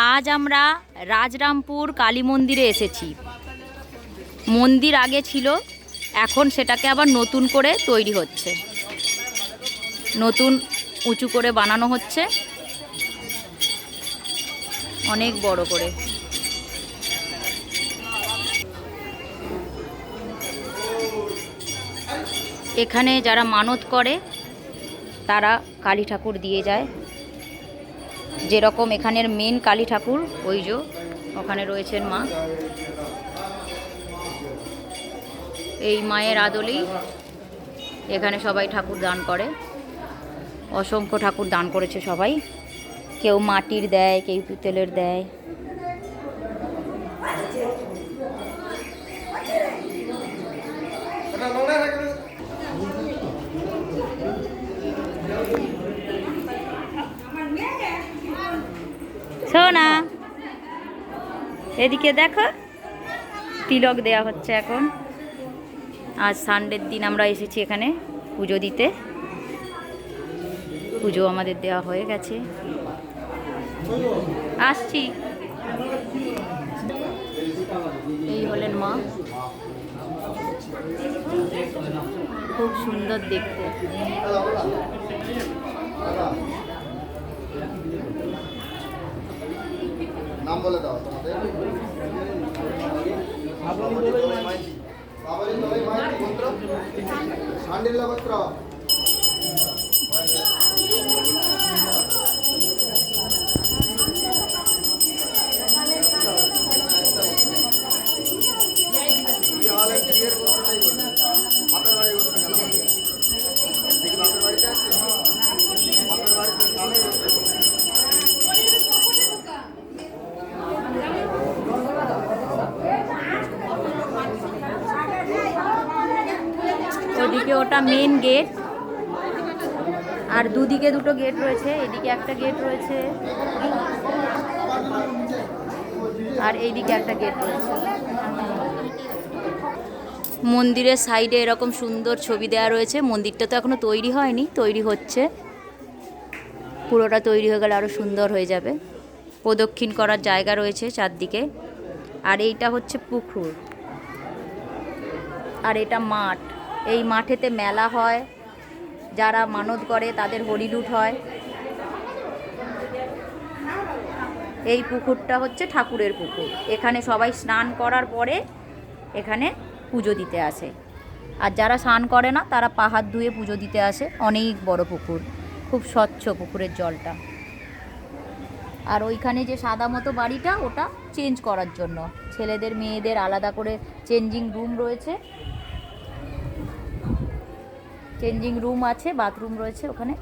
আজ আমরা রাজরামপুর কালী মন্দিরে এসেছি। মন্দির আগে ছিল, এখন সেটাকে আবার নতুন করে তৈরি হচ্ছে। নতুন, উঁচু করে বানানো হচ্ছে। অনেক বড় করে। এখানে যারা মানত করে, তারা কালী ঠাকুর দিয়ে যায়। যেরকম এখানের মেন কালী ঠাকুর, ওই ওখানে রয়েছেন মা। এই মায়ের আদলেই এখানে সবাই ঠাকুর দান করে। অসংখ্য ঠাকুর দান করেছে সবাই। কেউ মাটির দেয়, কেউ পিতলের দেয়। এদিকে দেখো, তিলক দেয়া হচ্ছে এখন। আজ সানডের দিন আমরা এসেছি এখানে পুজো দিতে। পুজো আমাদের দেওয়া হয়ে গেছে। আসছি। এই হলেন মা। খুব সুন্দর দেখতে। নাম বলে দাও তোমাদের মাইতি গোত্র বাপের ওদিকে ওটা মেন গেট আর দুদিকে দুটো গেট রয়েছে, এদিকে একটা গেট রয়েছে। আর এইদিকে একটা গেট রয়েছে। মন্দিরের সাইডে এরকম সুন্দর ছবি দেওয়া রয়েছে। মন্দিরটা তো এখনও তৈরি হয়নি, তৈরি হচ্ছে। পুরোটা তৈরি হয়ে গেলে আরও সুন্দর হয়ে যাবে। প্রদক্ষিণ করার জায়গা রয়েছে চারদিকে। আর এইটা হচ্ছে পুকুর। আর এটা মাঠ। এই মাঠেতে মেলা হয়, যারা মানত করে তাদের হরিলুট হয়। এই পুকুরটা হচ্ছে ঠাকুরের পুকুর। এখানে সবাই স্নান করার পরে এখানে পুজো দিতে আসে। আর যারা স্নান করে না, তারা পাহাড় ধুয়ে পুজো দিতে আসে। অনেক বড় পুকুর, খুব স্বচ্ছ পুকুরের জলটা। আর ওইখানে যে সাদা মতো বাড়িটা, ওটা চেঞ্জ করার জন্য। ছেলেদের, মেয়েদের আলাদা করে চেঞ্জিং রুম রয়েছে। চেঞ্জিং রুম আছে বাথরুম রয়েছে ওখানে।